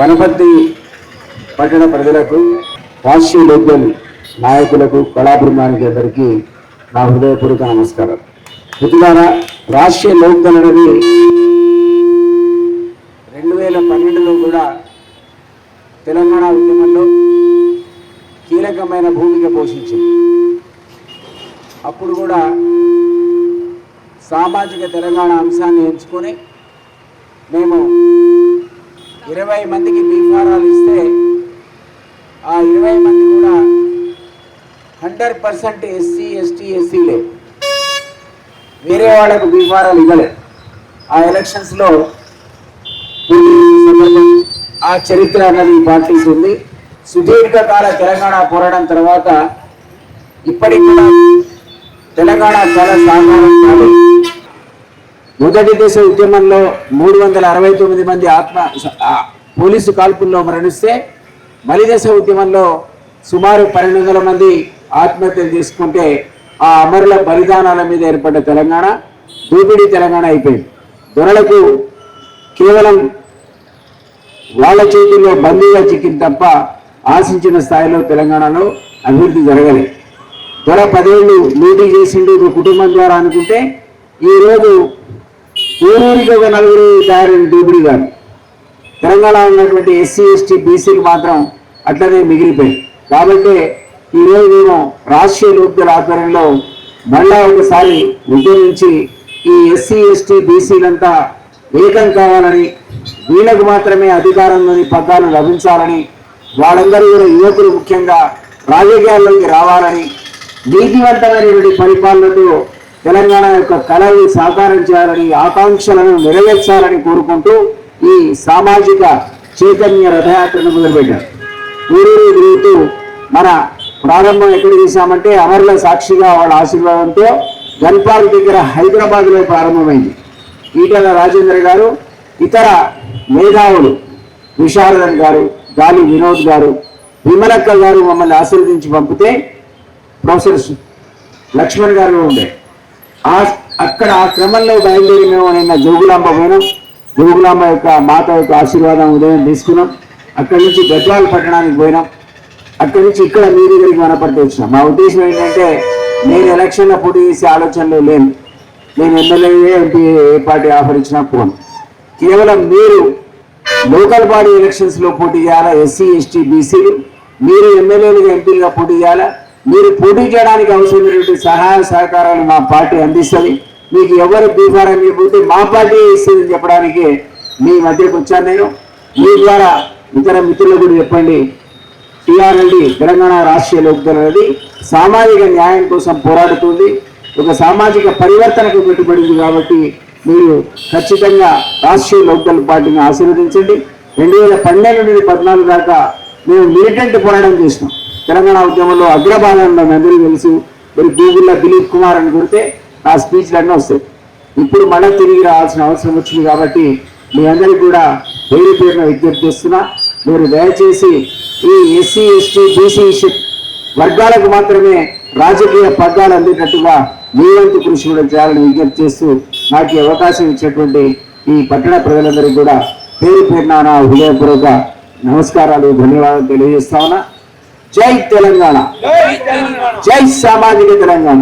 వనపర్తి పట్టణ ప్రజలకు రాష్ట్రీయ లోకల్ నాయకులకు కళా బృందానికి అందరికీ నా హృదయపూర్వక నమస్కారం మిత్రులారా రాష్ట్రీయ లోక్దల్ అనేది రెండు వేల పన్నెండులో కూడా తెలంగాణ ఉద్యమంలో కీలకమైన భూమిక పోషించింది. అప్పుడు కూడా సామాజిక తెలంగాణ అంశాన్ని ఎంచుకొని మేము ఇరవై మందికి బీఫారాలు ఇస్తే ఆ ఇరవై మంది కూడా హండ్రెడ్ పర్సెంట్ ఎస్సీ ఎస్టీ ఎస్సీలే వేరే వాళ్ళకు బీఫారాలు ఇవ్వలేదు ఆ ఎలక్షన్స్లో ఆ చరిత్ర అన్నది పార్టీస్ ఉంది. సుదీర్ఘకాల తెలంగాణ పోరాటం తర్వాత ఇప్పటికి కూడా తెలంగాణ చాలా సాధారణ కాదు. మొదటి దేశ ఉద్యమంలో మూడు వందల అరవై తొమ్మిది మంది ఆత్మ పోలీసు కాల్పుల్లో మరణిస్తే మలి దశ ఉద్యమంలో సుమారు పన్నెండు వందల మంది ఆత్మహత్యలు చేసుకుంటే ఆ అమరుల బలిదానాల మీద ఏర్పడ్డ తెలంగాణ దూపిడీ తెలంగాణ అయిపోయింది. దొరలకు కేవలం వాళ్ళ చేతుల్లో బందీగా చిక్కింది తప్ప ఆశించిన స్థాయిలో తెలంగాణలో అభివృద్ధి జరగలేదు. దొర పదేళ్ళు మీటింగ్ చేసిండు కుటుంబం ద్వారా అనుకుంటే ఈరోజు ఊరికి ఒక నలుగురు తయారైన దూపిడి గారు. తెలంగాణ ఉన్నటువంటి ఎస్సీ ఎస్టీ బీసీలు మాత్రం అట్లనే మిగిలిపోయి కాబట్టి ఈరోజు నేను రాష్ట్రీయ లోక్దళ ఆధ్వర్యంలో మళ్ళా ఒకసారి ఉద్యమించి ఈ ఎస్సీ ఎస్టీ బీసీలంతా ఏకం కావాలని వీళ్ళకు మాత్రమే అధికారంలోని పగ్గాలు లభించాలని వాళ్ళందరూ కూడా యువకులు ముఖ్యంగా రాజకీయాల్లోకి రావాలని నీతివంతమైనటువంటి పరిపాలనతో తెలంగాణ యొక్క కళని సాకారం చేయాలని ఆకాంక్షలను నెరవేర్చాలని కోరుకుంటూ ఈ సామాజిక చైతన్య రథయాత్రను మొదలుపెట్టారు. ఊరూరు తిరుగుతూ మన ప్రారంభం ఎక్కడ చేశామంటే అమరుల సాక్షిగా వాళ్ళ ఆశీర్వాదంతో గన్పాల్ దగ్గర హైదరాబాద్లో ప్రారంభమైంది. ఈటల రాజేంద్ర గారు ఇతర మేధావులు విశారదన్ గారు గాలి వినోద్ గారు విమలక్క గారు మమ్మల్ని ఆశీర్వదించి పంపితే ప్రొఫెసర్ లక్ష్మణ్ గారు ఉండే. ఆ అక్కడ ఆ క్రమంలో బయలుదేరి మేము నిన్న జోగులాంబ పోయినాం. జోగులాంబ యొక్క మాత యొక్క ఆశీర్వాదం ఉదయం తీసుకున్నాం. అక్కడి నుంచి గద్వాల పట్టణానికి పోయినాం. అక్కడి నుంచి ఇక్కడ మీ దగ్గరికి వనపర్తి వచ్చినాం. మా ఉద్దేశం ఏంటంటే నేను ఎలక్షన్లో పోటీ చేసే ఆలోచనలో లేను. నేను ఎమ్మెల్యే ఎంపీ ఏ పార్టీ ఆఫర్ ఇచ్చినా పోను. కేవలం మీరు లోకల్ బాడీ ఎలక్షన్స్లో పోటీ చేయాలా? ఎస్సీ ఎస్టీ బీసీలు? మీరు ఎమ్మెల్యేలుగా ఎంపీలుగా పోటీ చేయాలా? మీరు పోటీ చేయడానికి అవసరమైనటువంటి సహాయ సహకారాలు మా పార్టీ అందిస్తుంది. మీకు ఎవరు బీఫారం ఇవ్వకపోతే మా పార్టీ ఇస్తుందని చెప్పడానికి మీ మధ్యకు వచ్చాను నేను. మీ ద్వారా ఇతర మిత్రులకు కూడా చెప్పండి. టీఆర్ఎల్డి తెలంగాణ రాష్ట్రీయ లోక్దళ అనేది సామాజిక న్యాయం కోసం పోరాడుతుంది. ఒక సామాజిక పరివర్తనకు పెట్టుబడింది కాబట్టి మీరు ఖచ్చితంగా రాష్ట్రీయ లోక్దళ పార్టీని ఆశీర్వదించండి. రెండు వేల పన్నెండు నుండి పద్నాలుగు దాకా మేము మిలిటెంట్ పోరాటం చేసినాం. తెలంగాణ ఉద్యమంలో అగ్రభాగంలో అందరూ తెలుసు. మరి గూగుల్లో దిలీప్ కుమార్ అని కొడితే నా స్పీచ్లు అన్నీ వస్తాయి. ఇప్పుడు మళ్ళీ తిరిగి రావాల్సిన అవసరం వచ్చింది కాబట్టి మీ అందరికీ కూడా వేరే పేరున విజ్ఞప్తి చేస్తున్నా. మీరు దయచేసి ఈ ఎస్సీ ఎస్టీ బీసీ వర్గాలకు మాత్రమే రాజకీయ పగ్గాలు అందేటట్టుగా మీ వంతు కృషి కూడా చేయాలని విజ్ఞప్తి చేస్తూ నాకు అవకాశం ఇచ్చినటువంటి ఈ పట్టణ ప్రజలందరికీ కూడా పేరు పేరున నా హృదయపూర్వక నమస్కారాలు ధన్యవాదాలు తెలియజేస్తా ఉన్నా. జై తెలంగాణ. జై సామాజిక తెలంగాణ.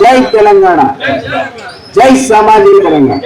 జై తెలంగాణ. జై సామాజిక తెలంగాణ.